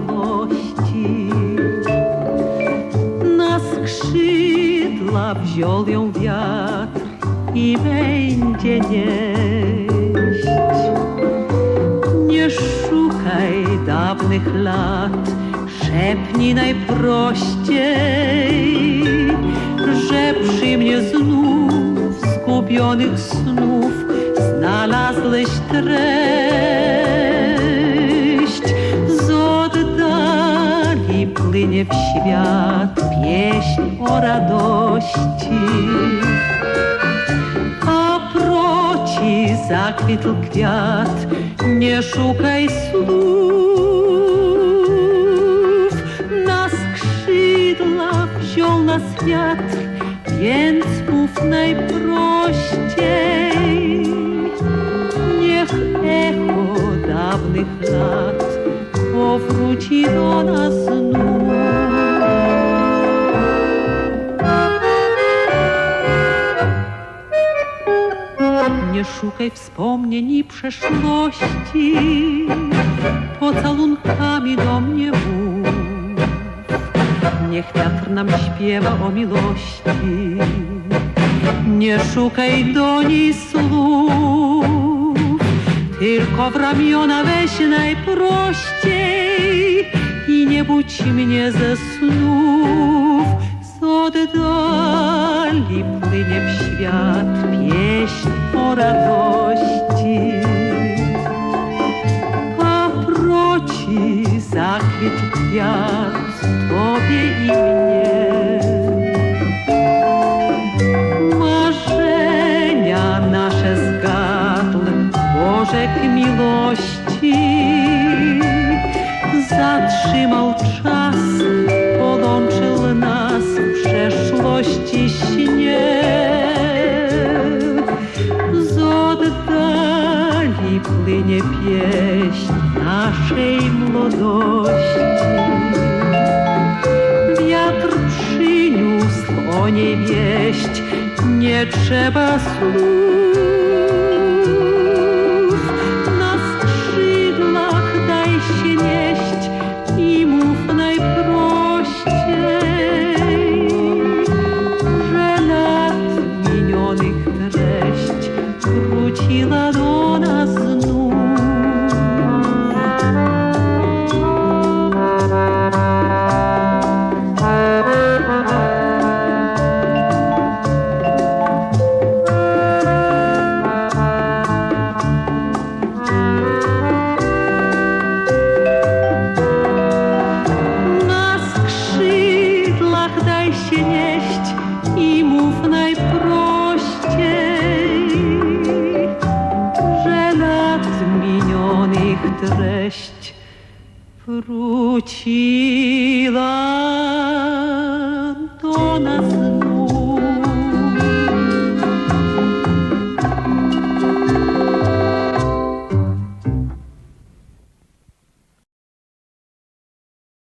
miłości. Na skrzydła wziął ją wiatr i będzie nieść. Nie szukaj dawnych lat, szepnij najprościej, że przy mnie znów zgubionych snów znalazłeś treść. O radości. A proci zakwitł kwiat, nie szukaj słów. Na skrzydła wziął nas wiatr, więc mów najprościej. Niech echo dawnych lat powróci do nas szukaj wspomnień i przeszłości, pocałunkami do mnie mów. Niech wiatr nam śpiewa o miłości, nie szukaj do niej słów, tylko w ramiona weź najprościej i nie budź mnie ze snów. Z oddali płynie w świat o radości. A proci zakwitł kwiat tobie i mnie. Marzenia nasze zgadł Bożek miłości. Zatrzymał czas, naszej młodości. Wiatr przyniósł o niej wieść, nie trzeba słów. Daj się nieść i mów najprościej, że lat minionych treść